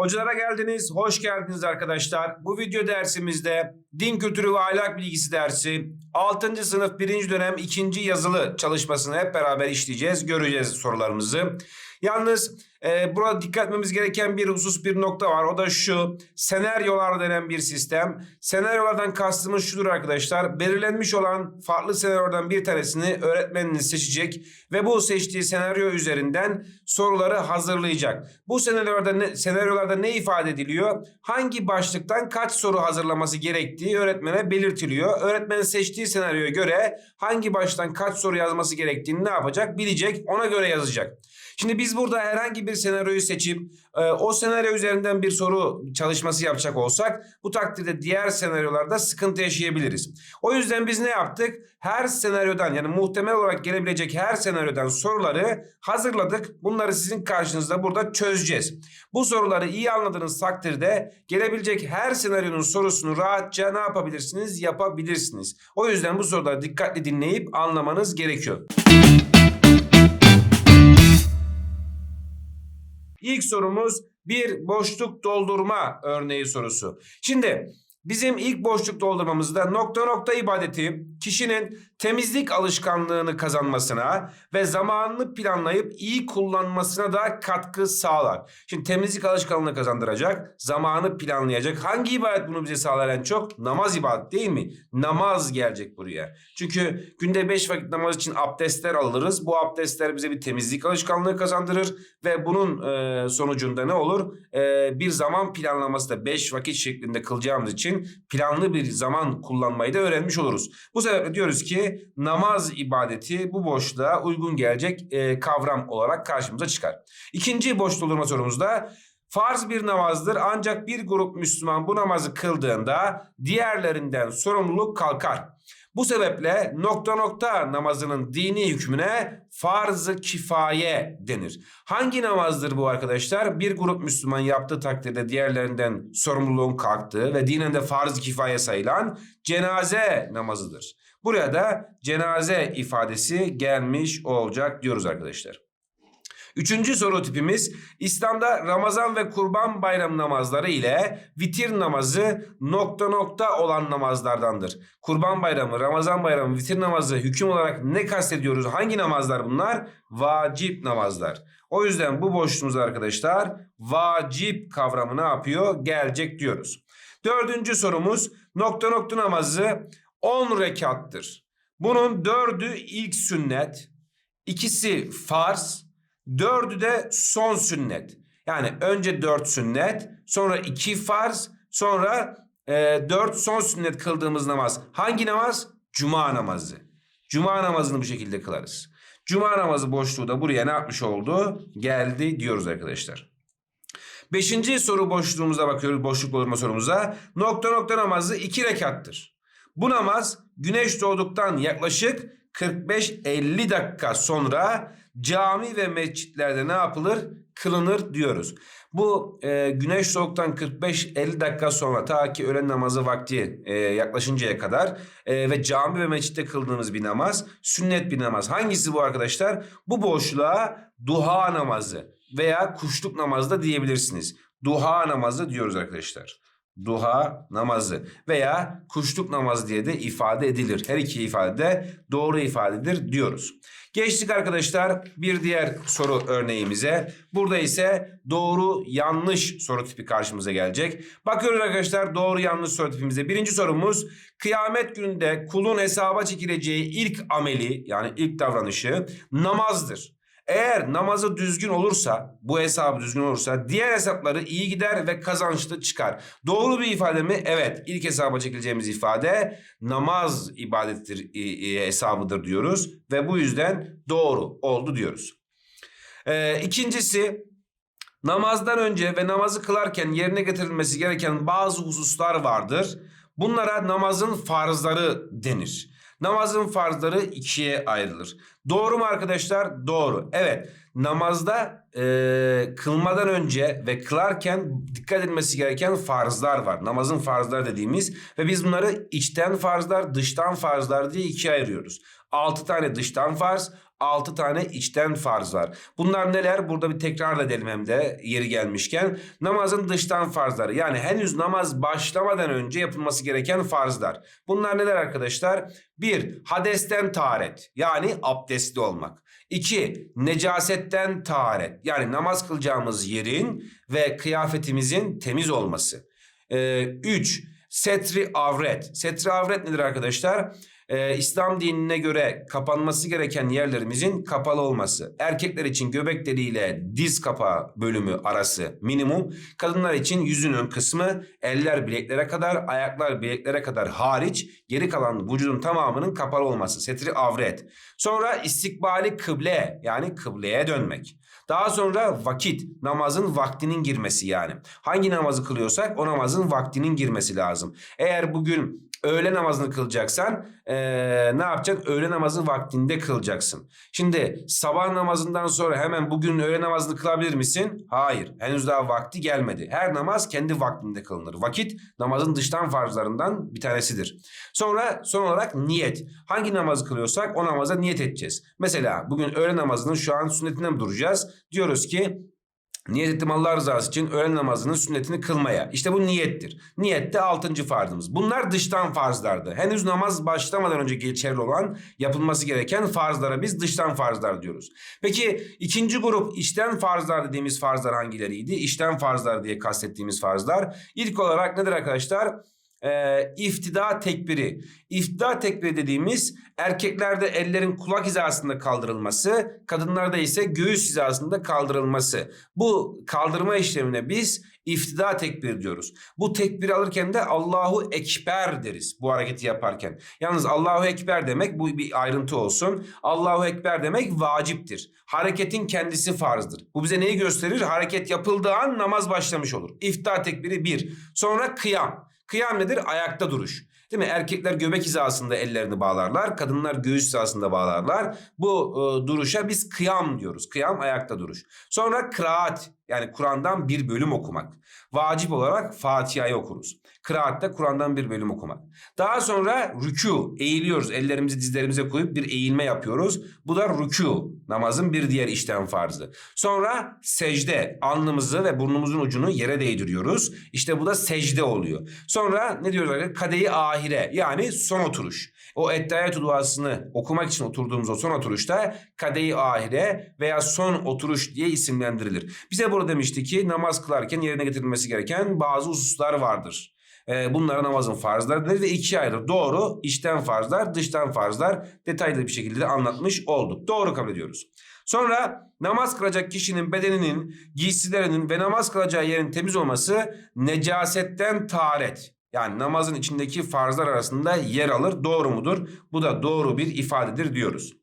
Hocalara geldiniz, hoş geldiniz arkadaşlar. Bu video dersimizde din kültürü ve ahlak bilgisi dersi 6. sınıf 1. dönem 2. yazılı çalışmasını hep beraber işleyeceğiz, göreceğiz sorularımızı. Yalnız e, burada dikkat etmemiz gereken bir husus bir nokta var. O da şu senaryolar denen bir sistem. Senaryolardan kastımız şudur arkadaşlar. Belirlenmiş olan farklı senaryolardan bir tanesini öğretmeniniz seçecek ve bu seçtiği senaryo üzerinden soruları hazırlayacak. Bu senaryolarda ne, senaryolarda ne ifade ediliyor? Hangi başlıktan kaç soru hazırlaması gerektiği öğretmene belirtiliyor. Öğretmenin seçtiği senaryoya göre hangi başlıktan kaç soru yazması gerektiğini ne yapacak? Bilecek, ona göre yazacak. Şimdi biz burada herhangi bir senaryoyu seçip e, o senaryo üzerinden bir soru çalışması yapacak olsak bu takdirde diğer senaryolarda sıkıntı yaşayabiliriz. O yüzden biz ne yaptık? Her senaryodan yani muhtemel olarak gelebilecek her senaryodan soruları hazırladık. Bunları sizin karşınızda burada çözeceğiz. Bu soruları iyi anladığınız takdirde gelebilecek her senaryonun sorusunu rahatça ne yapabilirsiniz? Yapabilirsiniz. O yüzden bu soruları dikkatli dinleyip anlamanız gerekiyor. İlk sorumuz bir boşluk doldurma örneği sorusu. Şimdi bizim ilk boşluk doldurmamızda nokta nokta ibadeti kişinin temizlik alışkanlığını kazanmasına ve zamanını planlayıp iyi kullanmasına da katkı sağlar. Şimdi temizlik alışkanlığını kazandıracak, zamanı planlayacak. Hangi ibadet bunu bize sağlar en çok? Namaz ibadet değil mi? Namaz gelecek buraya. Çünkü günde beş vakit namaz için abdestler alırız. Bu abdestler bize bir temizlik alışkanlığı kazandırır ve bunun e, sonucunda ne olur? E, bir zaman planlaması da beş vakit şeklinde kılacağımız için planlı bir zaman kullanmayı da öğrenmiş oluruz. Bu sebeple diyoruz ki namaz ibadeti bu boşluğa uygun gelecek e, kavram olarak karşımıza çıkar. İkinci boş doldurma sorumuzda farz bir namazdır ancak bir grup Müslüman bu namazı kıldığında diğerlerinden sorumluluk kalkar. Bu sebeple nokta nokta namazının dini hükmüne farz-ı kifaye denir. Hangi namazdır bu arkadaşlar? Bir grup Müslüman yaptığı takdirde diğerlerinden sorumluluğun kalktığı ve dinen de farz-ı kifaye sayılan cenaze namazıdır. Buraya da cenaze ifadesi gelmiş olacak diyoruz arkadaşlar. Üçüncü soru tipimiz İslam'da Ramazan ve Kurban Bayramı namazları ile vitir namazı nokta nokta olan namazlardandır. Kurban Bayramı, Ramazan Bayramı, vitir namazı hüküm olarak ne kastediyoruz? Hangi namazlar bunlar? Vacip namazlar. O yüzden bu boşluğumuz arkadaşlar vacip kavramı ne yapıyor? Gelecek diyoruz. Dördüncü sorumuz nokta nokta namazı 10 rekattır. Bunun dördü ilk sünnet, ikisi farz, Dördü de son sünnet. Yani önce dört sünnet, sonra iki farz, sonra e, dört son sünnet kıldığımız namaz. Hangi namaz? Cuma namazı. Cuma namazını bu şekilde kılarız. Cuma namazı boşluğu da buraya ne yapmış oldu? Geldi diyoruz arkadaşlar. Beşinci soru boşluğumuza bakıyoruz. Boşluk olurma sorumuza. Nokta nokta namazı iki rekattır. Bu namaz güneş doğduktan yaklaşık 45-50 dakika sonra cami ve mescitlerde ne yapılır? Kılınır diyoruz. Bu e, güneş soğuktan 45-50 dakika sonra ta ki öğlen namazı vakti e, yaklaşıncaya kadar e, ve cami ve mescitte kıldığımız bir namaz sünnet bir namaz. Hangisi bu arkadaşlar? Bu boşluğa duha namazı veya kuşluk namazı da diyebilirsiniz. Duha namazı diyoruz arkadaşlar duha namazı veya kuşluk namazı diye de ifade edilir. Her iki ifade de doğru ifadedir diyoruz. Geçtik arkadaşlar bir diğer soru örneğimize. Burada ise doğru yanlış soru tipi karşımıza gelecek. Bakıyoruz arkadaşlar doğru yanlış soru tipimize. Birinci sorumuz kıyamet gününde kulun hesaba çekileceği ilk ameli yani ilk davranışı namazdır. Eğer namazı düzgün olursa, bu hesabı düzgün olursa diğer hesapları iyi gider ve kazançlı çıkar. Doğru bir ifade mi? Evet. İlk hesaba çekileceğimiz ifade namaz ibadettir hesabıdır diyoruz ve bu yüzden doğru oldu diyoruz. Ee, ikincisi namazdan önce ve namazı kılarken yerine getirilmesi gereken bazı hususlar vardır. Bunlara namazın farzları denir. Namazın farzları ikiye ayrılır. Doğru mu arkadaşlar? Doğru. Evet namazda e, kılmadan önce ve kılarken dikkat edilmesi gereken farzlar var. Namazın farzları dediğimiz ve biz bunları içten farzlar, dıştan farzlar diye ikiye ayırıyoruz. 6 tane dıştan farz, 6 tane içten farz var. Bunlar neler? Burada bir tekrar edelim hem de yeri gelmişken. Namazın dıştan farzları yani henüz namaz başlamadan önce yapılması gereken farzlar. Bunlar neler arkadaşlar? 1. Hadesten taharet yani abdestli olmak. 2. Necasetten taharet yani namaz kılacağımız yerin ve kıyafetimizin temiz olması. 3. Setri avret. Setri avret nedir arkadaşlar? Ee, İslam dinine göre kapanması gereken yerlerimizin kapalı olması. Erkekler için göbek deliğiyle diz kapağı bölümü arası minimum. Kadınlar için yüzünün kısmı eller bileklere kadar, ayaklar bileklere kadar hariç geri kalan vücudun tamamının kapalı olması. Setri avret. Sonra istikbali kıble yani kıbleye dönmek. Daha sonra vakit, namazın vaktinin girmesi yani. Hangi namazı kılıyorsak o namazın vaktinin girmesi lazım. Eğer bugün öğle namazını kılacaksan ee, ne yapacaksın? Öğle namazı vaktinde kılacaksın. Şimdi sabah namazından sonra hemen bugün öğle namazını kılabilir misin? Hayır. Henüz daha vakti gelmedi. Her namaz kendi vaktinde kılınır. Vakit namazın dıştan farzlarından bir tanesidir. Sonra son olarak niyet. Hangi namazı kılıyorsak o namaza niyet edeceğiz. Mesela bugün öğle namazının şu an sünnetine duracağız? Diyoruz ki Niyet ettim Allah rızası için öğlen namazının sünnetini kılmaya. İşte bu niyettir. Niyet de altıncı farzımız. Bunlar dıştan farzlardı. Henüz namaz başlamadan önce geçerli olan yapılması gereken farzlara biz dıştan farzlar diyoruz. Peki ikinci grup içten farzlar dediğimiz farzlar hangileriydi? İçten farzlar diye kastettiğimiz farzlar. İlk olarak nedir arkadaşlar? E, iftida tekbiri. İftida tekbiri dediğimiz erkeklerde ellerin kulak hizasında kaldırılması, kadınlarda ise göğüs hizasında kaldırılması. Bu kaldırma işlemine biz iftida tekbir diyoruz. Bu tekbiri alırken de Allahu Ekber deriz bu hareketi yaparken. Yalnız Allahu Ekber demek bu bir ayrıntı olsun. Allahu Ekber demek vaciptir. Hareketin kendisi farzdır. Bu bize neyi gösterir? Hareket yapıldığı an namaz başlamış olur. İftida tekbiri bir. Sonra kıyam. Kıyam nedir? Ayakta duruş. Değil mi? Erkekler göbek hizasında ellerini bağlarlar. Kadınlar göğüs hizasında bağlarlar. Bu e, duruşa biz kıyam diyoruz. Kıyam ayakta duruş. Sonra kıraat yani Kur'an'dan bir bölüm okumak. Vacip olarak Fatiha'yı okuruz. Kıraatte Kur'an'dan bir bölüm okumak. Daha sonra rükû eğiliyoruz. Ellerimizi dizlerimize koyup bir eğilme yapıyoruz. Bu da rükû. Namazın bir diğer işten farzı. Sonra secde. Alnımızı ve burnumuzun ucunu yere değdiriyoruz. İşte bu da secde oluyor. Sonra ne diyorlar? Kadeyi ahire yani son oturuş. O Ettehiyatü duasını okumak için oturduğumuz o son oturuşta kadeyi ahire veya son oturuş diye isimlendirilir. Bize burada demişti ki namaz kılarken yerine getirilmesi gereken bazı hususlar vardır. Ee, bunlara namazın farzlarıdır ve ikiye ayrılır. Doğru, içten farzlar, dıştan farzlar detaylı bir şekilde de anlatmış olduk. Doğru kabul ediyoruz. Sonra namaz kılacak kişinin bedeninin, giysilerinin ve namaz kılacağı yerin temiz olması necasetten taharet. Yani namazın içindeki farzlar arasında yer alır. Doğru mudur? Bu da doğru bir ifadedir diyoruz.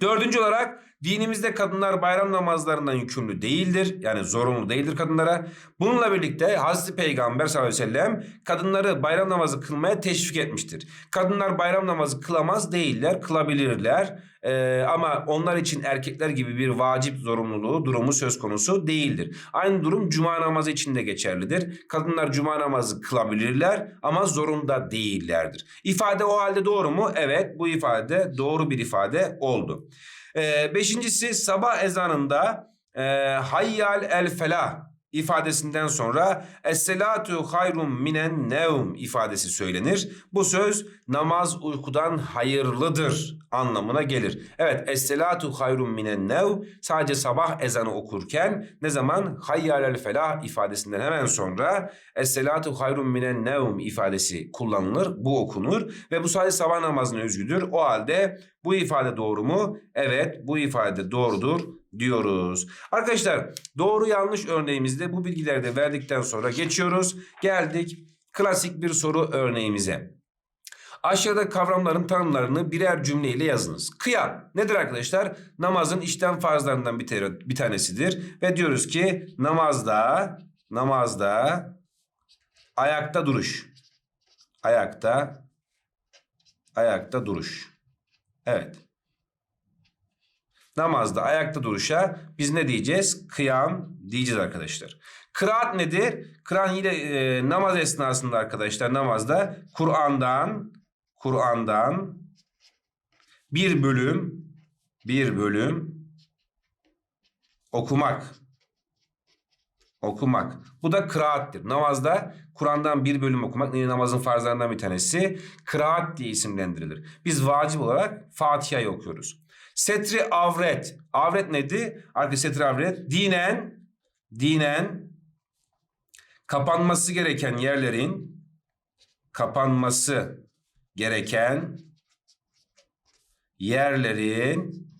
Dördüncü olarak dinimizde kadınlar bayram namazlarından yükümlü değildir. Yani zorunlu değildir kadınlara. Bununla birlikte Hazreti Peygamber sallallahu aleyhi ve sellem kadınları bayram namazı kılmaya teşvik etmiştir. Kadınlar bayram namazı kılamaz değiller, kılabilirler. Ee, ama onlar için erkekler gibi bir vacip zorunluluğu durumu söz konusu değildir. Aynı durum cuma namazı için de geçerlidir. Kadınlar cuma namazı kılabilirler ama zorunda değillerdir. İfade o halde doğru mu? Evet bu ifade doğru bir ifade oldu. Ee, beşincisi sabah ezanında e, hayyal el felah ifadesinden sonra Es-selatu hayrun minen nevm ifadesi söylenir. Bu söz namaz uykudan hayırlıdır anlamına gelir. Evet Es-selatu hayrun minen nevm sadece sabah ezanı okurken ne zaman hayyalel felah ifadesinden hemen sonra Es-selatu hayrun minen nevm ifadesi kullanılır. Bu okunur ve bu sadece sabah namazına özgüdür. O halde bu ifade doğru mu? Evet bu ifade doğrudur diyoruz. Arkadaşlar doğru yanlış örneğimizde bu bilgileri de verdikten sonra geçiyoruz. Geldik klasik bir soru örneğimize. Aşağıda kavramların tanımlarını birer cümleyle yazınız. Kıyam nedir arkadaşlar? Namazın işten farzlarından bir, bir tanesidir. Ve diyoruz ki namazda namazda ayakta duruş. Ayakta ayakta duruş. Evet. Namazda ayakta duruşa biz ne diyeceğiz? Kıyam diyeceğiz arkadaşlar. Kıraat nedir? Kıraat yine e, namaz esnasında arkadaşlar namazda Kur'an'dan Kur'an'dan bir bölüm bir bölüm okumak. Okumak. Bu da kıraattir. Namazda Kur'an'dan bir bölüm okumak yine namazın farzlarından bir tanesi. Kıraat diye isimlendirilir. Biz vacip olarak Fatiha'yı okuyoruz. Setri avret. Avret neydi? Arkadaşlar setri avret. Dinen, dinen kapanması gereken yerlerin kapanması gereken yerlerin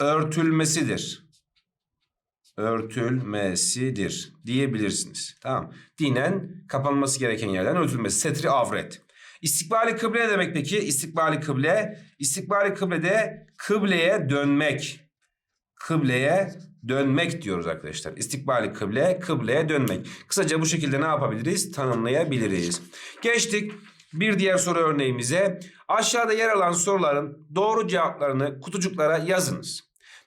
örtülmesidir. Örtülmesidir diyebilirsiniz. Tamam. Dinen kapanması gereken yerlerin örtülmesi. Setri avret. İstikbali kıble ne demek peki? İstikbali kıble. İstikbali kıblede kıbleye dönmek. Kıbleye dönmek diyoruz arkadaşlar. İstikbali kıble, kıbleye dönmek. Kısaca bu şekilde ne yapabiliriz? Tanımlayabiliriz. Geçtik bir diğer soru örneğimize. Aşağıda yer alan soruların doğru cevaplarını kutucuklara yazınız.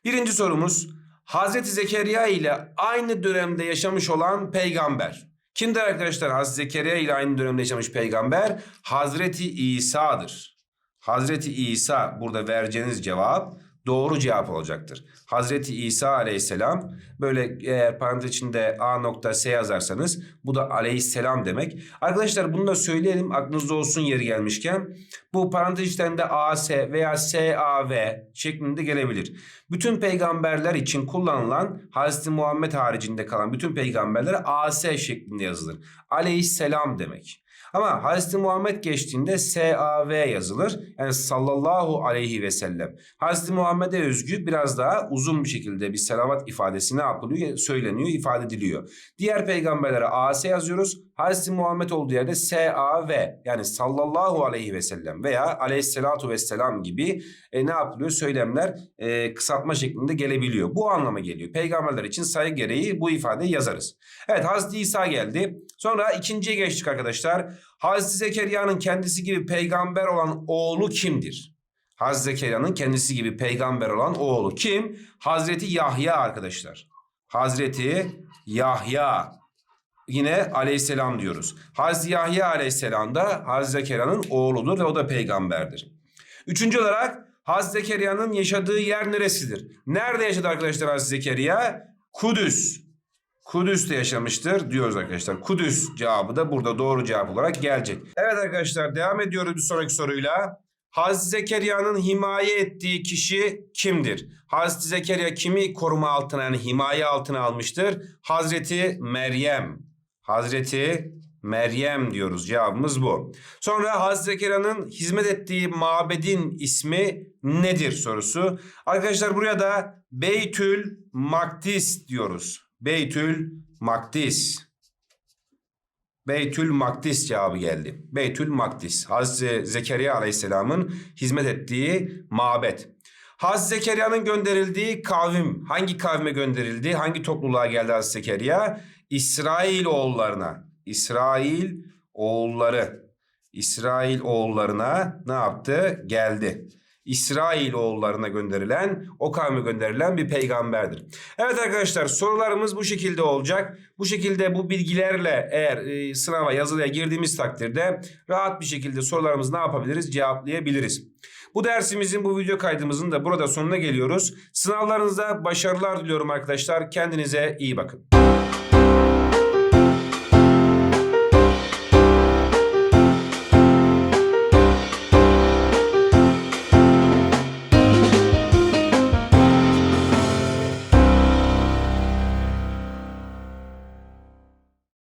Birinci sorumuz Hazreti Zekeriya ile aynı dönemde yaşamış olan peygamber. Kimdir arkadaşlar Hazreti Zekeriya ile aynı dönemde yaşamış peygamber? Hazreti İsa'dır. Hazreti İsa burada vereceğiniz cevap doğru cevap olacaktır. Hazreti İsa aleyhisselam böyle eğer parantez içinde A nokta S yazarsanız bu da aleyhisselam demek. Arkadaşlar bunu da söyleyelim aklınızda olsun yeri gelmişken. Bu parantez içlerinde AS veya SAV şeklinde gelebilir. Bütün peygamberler için kullanılan Hazreti Muhammed haricinde kalan bütün peygamberlere AS şeklinde yazılır. Aleyhisselam demek. Ama Hazreti Muhammed geçtiğinde SAV yazılır. Yani sallallahu aleyhi ve sellem. Hazreti Muhammed'e özgü biraz daha uzun bir şekilde bir selavat ifadesi ne yapılıyor? Söyleniyor, ifade ediliyor. Diğer peygamberlere AS yazıyoruz. Hazreti Muhammed olduğu yerde SAV yani sallallahu aleyhi ve sellem veya aleyhissalatu vesselam gibi e, ne yapılıyor? Söylemler e, kısaltma şeklinde gelebiliyor. Bu anlama geliyor. Peygamberler için sayı gereği bu ifadeyi yazarız. Evet Hazreti İsa geldi. Sonra ikinciye geçtik arkadaşlar. Hazreti Zekeriya'nın kendisi gibi peygamber olan oğlu kimdir? Hazreti Zekeriya'nın kendisi gibi peygamber olan oğlu kim? Hazreti Yahya arkadaşlar. Hazreti Yahya. Yine aleyhisselam diyoruz. Hazreti Yahya aleyhisselam da Hazreti Zekeriya'nın oğludur ve o da peygamberdir. Üçüncü olarak Hazreti Zekeriya'nın yaşadığı yer neresidir? Nerede yaşadı arkadaşlar Hazreti Zekeriya? Kudüs. Kudüs'te yaşamıştır diyoruz arkadaşlar. Kudüs cevabı da burada doğru cevap olarak gelecek. Evet arkadaşlar devam ediyoruz bir sonraki soruyla. Hazreti Zekeriya'nın himaye ettiği kişi kimdir? Hazreti Zekeriya kimi koruma altına yani himaye altına almıştır? Hazreti Meryem. Hazreti Meryem diyoruz. Cevabımız bu. Sonra Hazreti Zekeriya'nın hizmet ettiği mabedin ismi nedir sorusu. Arkadaşlar buraya da Beytül Makdis diyoruz. Beytül Makdis. Beytül Makdis cevabı geldi. Beytül Makdis. Hazreti Zekeriya Aleyhisselam'ın hizmet ettiği mabet. Hazreti Zekeriya'nın gönderildiği kavim hangi kavme gönderildi? Hangi topluluğa geldi Hazreti Zekeriya? İsrail oğullarına. İsrail oğulları. İsrail oğullarına ne yaptı? Geldi. İsrail oğullarına gönderilen, o kavme gönderilen bir peygamberdir. Evet arkadaşlar sorularımız bu şekilde olacak. Bu şekilde bu bilgilerle eğer e, sınava yazılıya girdiğimiz takdirde rahat bir şekilde sorularımızı ne yapabiliriz? Cevaplayabiliriz. Bu dersimizin, bu video kaydımızın da burada sonuna geliyoruz. Sınavlarınızda başarılar diliyorum arkadaşlar. Kendinize iyi bakın.